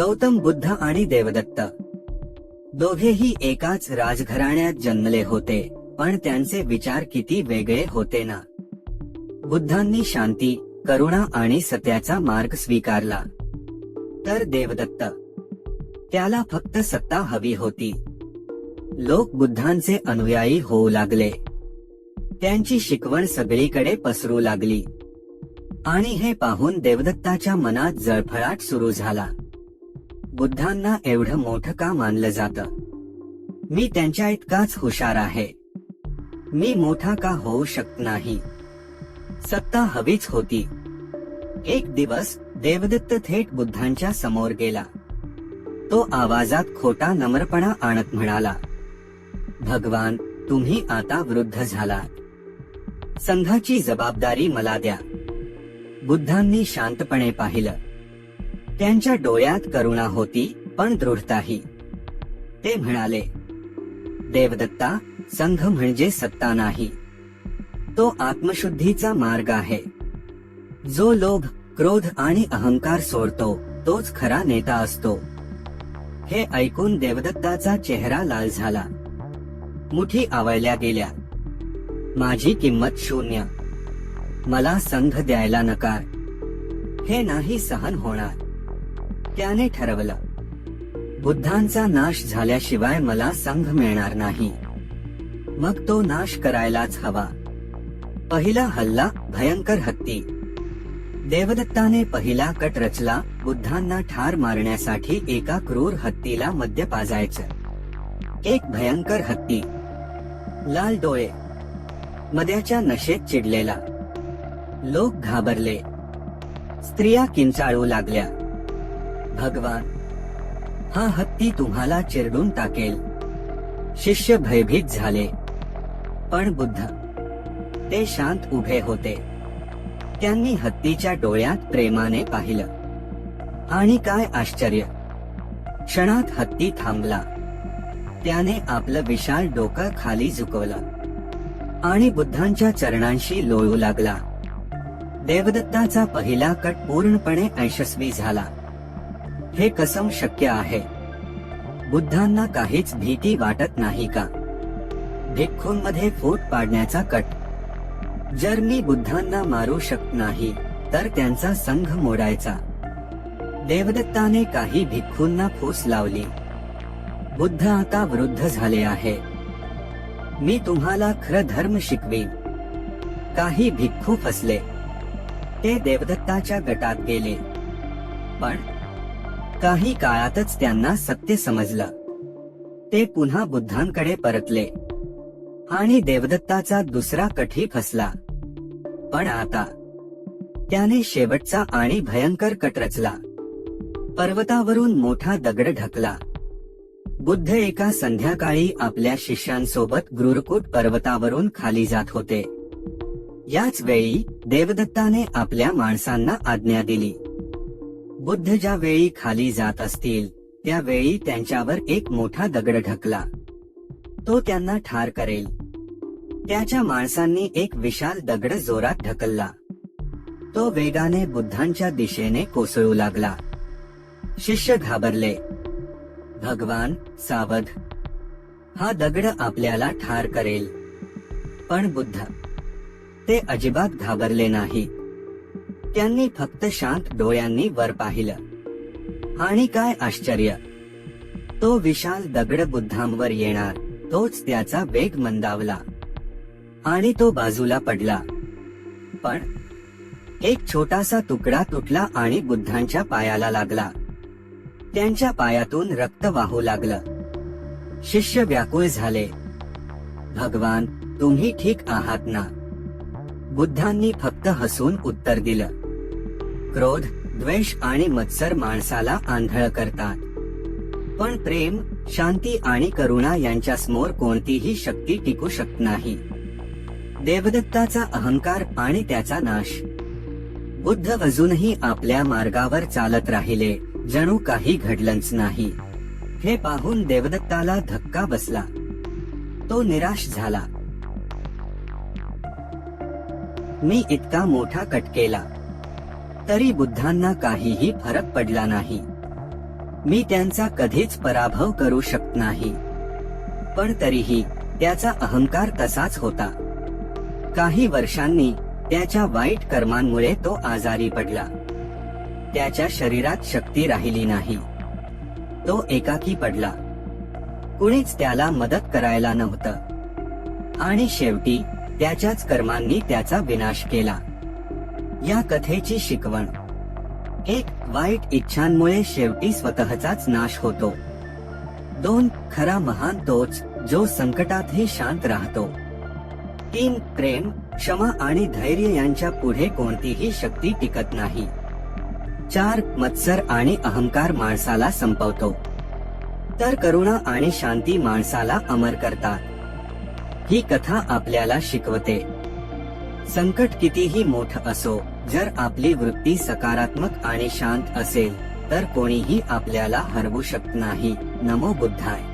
गौतम बुद्ध आणि देवदत्त. दोघेही एकाच राजघराण्यात जन्मले होते पण त्यांचे विचार किती वेगळे होते ना. बुद्धांनी शांती करुणा आणि सत्याचा मार्ग स्वीकारला. तर देवदत्त. त्याला फक्त सत्ता हवी होती. लोक बुद्धांचे अनुयायी होऊ लागले. त्यांची शिकवण सगळीकडे पसरू लागली. आणि हे पाहून देवदत्ताच्या मनात जळफळाट सुरू झाला. बुद्धांना एवढं मोठं का मानलं जातं? मी त्यांच्या इतकाच हुशार आहे. मी मोठा का होऊ शकत नाही? सत्ता हवीच होती. एक दिवस देवदत्त थेट बुद्धांच्या समोर गेला. तो आवाजात खोटा नम्रपणा आणत म्हणाला भगवान तुम्ही आता वृद्ध झालात. संघाची जबाबदारी मला द्या. बुद्धांनी शांतपणे पाहिलं. त्यांच्या डोळ्यात करुणा होती पण दृढताही. ते म्हणाले देवदत्ता संघ म्हणजे सत्ता नाही. तो आत्मशुद्धीचा मार्ग आहे. जो लोभ क्रोध आणि अहंकार सोडतो तोच खरा नेता असतो. हे ऐकून देवदत्ताचा चेहरा लाल झाला. मुठी आवळल्या गेल्या. माझी किंमत शून्य. मला संघ द्यायला नकार. हे नाही सहन होणार. त्याने ठरवलं. बुद्धांचा नाश झाल्याशिवाय मला संघ मिळणार नाही. मग तो नाश करायलाच हवा. पहिला हल्ला भयंकर हत्ती. देवदत्ताने पहिला कट रचला बुद्धांना ठार मारण्यासाठी एका क्रूर हत्तीला मद्य पाजायचं. एक भयंकर हत्ती. लाल डोळे. मद्याच्या नशेत चिडलेला. लोक घाबरले. स्त्रिया किंचाळू लागल्या. भगवान. हा हत्ती तुम्हाला चिरडून टाकेल. शिष्य भयभीत झाले. पण बुद्ध ते शांत उभे होते. त्यांनी हत्तीच्या डोळ्यात प्रेमाने पाहिलं. आणि काय आश्चर्य! क्षणात हत्ती थांबला. त्याने आपलं विशाल डोकं खाली झुकवलं. आणि बुद्धांच्या चरणांशी लोळू लागला. देवदत्ताचा पहिला कट पूर्णपणे यशस्वी झाला. हे कसम शक्य आहे. बुद्धांना काहीच भीती वाटत नाही का? भिक्खूंमध्ये फूट पाडण्याचा कट. जर मी बुद्धांना मारू शकत नाही तर त्यांचा संघ मोडायचा. देवदत्ताने काही भिक्खूंना फूस लावली. बुद्ध आता वृद्ध झाले आहे. मी तुम्हाला खरं धर्म शिकवीन. काही भिक्खू फसले. ते देवदत्ताच्या गटात गेले. पण काही काळातच त्यांना सत्य समजलं. ते पुन्हा बुद्धांकडे परतले. आणि देवदत्ताचा दुसरा कठी फसला. पण आता त्याने शेवटचा आणि भयंकर कट रचला. पर्वतावरून मोठा दगड ढकला. बुद्ध एका संध्याकाळी आपल्या शिष्यांसोबत गुरुकुट पर्वतावरून खाली जात होते. याच वेळी देवदत्ताने आपल्या माणसांना आज्ञा दिली. बुद्ध ज्या वेळी खाली जात असतील त्यावेळी त्यांच्यावर एक मोठा दगड ढकला. तो त्यांना ठार करेल. त्याच्या माणसांनी एक विशाल दगड जोरात ढकलला. तो वेगाने बुद्धांच्या दिशेने कोसळू लागला. शिष्य घाबरले. भगवान सावध. हा दगड आपल्याला ठार करेल. पण बुद्ध ते अजिबात घाबरले नाही. त्यांनी फक्त शांत डोळ्यांनी वर पाहिलं. आणि काय आश्चर्य! तो विशाल दगड बुद्धांवर येणार तोच त्याचा वेग मंदावला. आणि तो बाजूला पडला. पण एक छोटासा तुकडा तुटला आणि बुद्धांच्या पायाला लागला. त्यांच्या पायातून रक्त वाहू लागलं. शिष्य व्याकुळ झाले. भगवान तुम्ही ठीक आहात ना? बुद्धांनी फक्त हसून उत्तर दिलं. क्रोध द्वेष आणि मत्सर माणसाला आंधळ करतात. पण प्रेम शांती आणि करुणा यांच्या समोर कोणतीही शक्ती टिकू शकत नाही. देवदत्ताचा अहंकार आणि त्याचा नाश. बुद्ध अजूनही आपल्या मार्गावर चालत राहिले जणू काही घडलंच नाही. हे पाहून देवदत्ताला धक्का बसला. तो निराश झाला. मी इतका मोठा कट केला. तरी बुद्धांना काहीही फरक पडला नाही. मी त्यांचा कधीच पराभव करू शकत नाही. पण तरीही त्याचा अहंकार तसाच होता. काही वर्षांनी त्याच्या वाईट कर्मांमुळे तो आजारी पडला. त्याच्या शरीरात शक्ती राहिली नाही. तो एकाकी पडला. कुणीच त्याला मदत करायला नव्हतं. आणि शेवटी त्याच्याच कर्मांनी त्याचा विनाश केला. या कथेची शिकवण. एक वाईट इच्छांमुळे शेवटी स्वतःचाच नाश होतो. दोन खरा महान तोच जो संकटातही शांत राहतो. तीन प्रेम क्षमा आणि धैर्य यांच्या पुढे कोणतीही शक्ती टिकत नाही. चार मत्सर आणि अहंकार माणसाला संपवतो. तर करुणा आणि शांती माणसाला अमर करतात. ही कथा आपल्याला शिकवते. संकट कितीही मोठं असो जर आपली वृत्ती सकारात्मक आणि शांत असेल तर कोणीही आपल्याला हरवू शकत नाही. नमो बुद्धाय.